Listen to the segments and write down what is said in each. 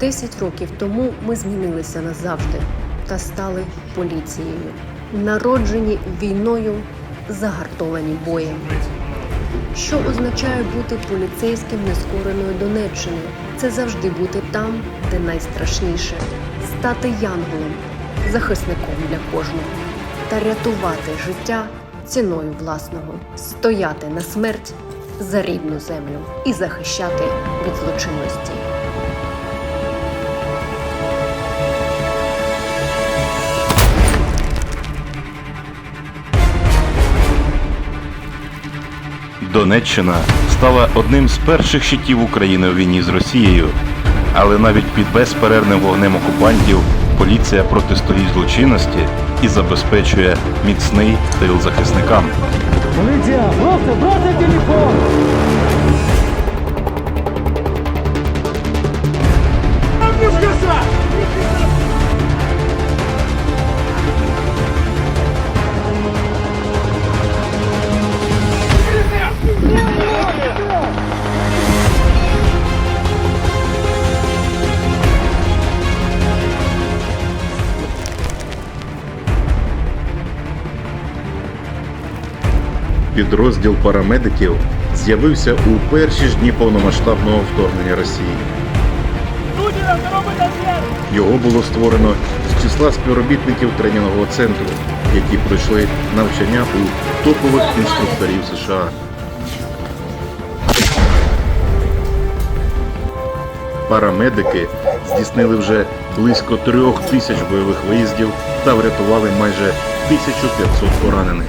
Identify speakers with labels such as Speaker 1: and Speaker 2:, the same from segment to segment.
Speaker 1: Десять років тому ми змінилися назавжди та стали поліцією, народжені війною, загартовані боєм. Що означає бути поліцейським нескореної Донеччини? Це завжди бути там, де найстрашніше, стати янголом, захисником для кожного та рятувати життя ціною власного, стояти на смерть за рідну землю і захищати від злочинності.
Speaker 2: Донеччина стала одним з перших щитів України у війні з Росією, але навіть під безперервним вогнем окупантів поліція протистоїть злочинності і забезпечує міцний тил захисникам.
Speaker 3: Поліція, просто брати телефон!
Speaker 2: Підрозділ парамедиків з'явився у перші ж дні повномасштабного вторгнення Росії. Його було створено з числа співробітників тренінгового центру, які пройшли навчання у топових інструкторів США. Парамедики здійснили вже близько трьох тисяч бойових виїздів та врятували майже 1500 поранених.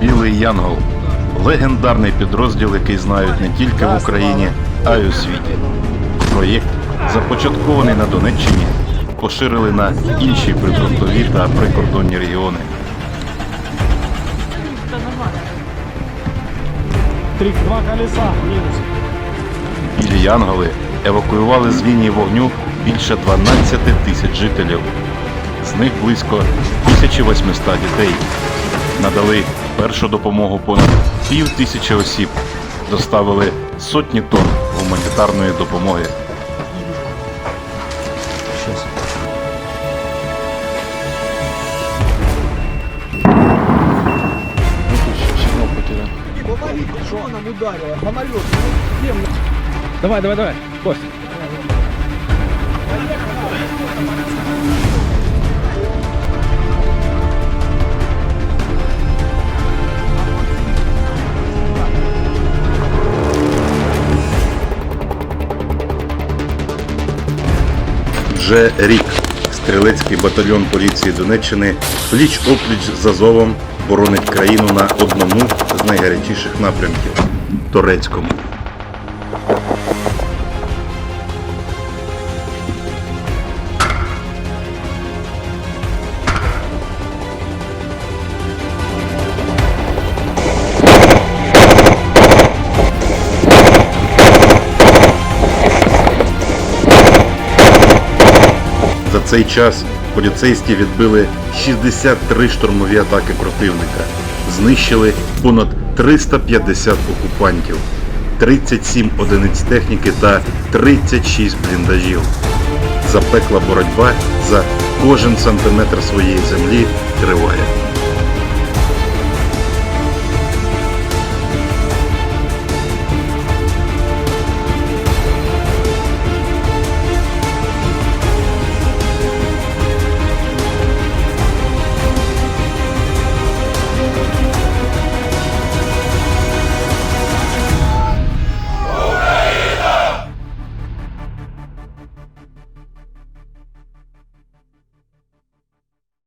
Speaker 2: Білий Янгол легендарний підрозділ, який знають не тільки в Україні, а й у світі. Проєкт, започаткований на Донеччині, поширили на інші прифронтові та прикордонні регіони.
Speaker 3: Трик, два колеса.
Speaker 2: Білі Янголи евакуювали з лінії вогню більше 12 тисяч жителів. З них близько 1800 дітей. Надали першу допомогу понад пів тисячі осіб. Доставили сотні тонн гуманітарної допомоги.
Speaker 3: Щас. Давай, давай, давай. Кость.
Speaker 2: Вже рік стрілецький батальйон поліції Донеччини пліч опліч з Азовом боронить країну на одному з найгарячіших напрямків Торецькому. Цей час поліцейські відбили 63 штурмові атаки противника, знищили понад 350 окупантів, 37 одиниць техніки та 36 бліндажів. Запекла боротьба за кожен сантиметр своєї землі триває.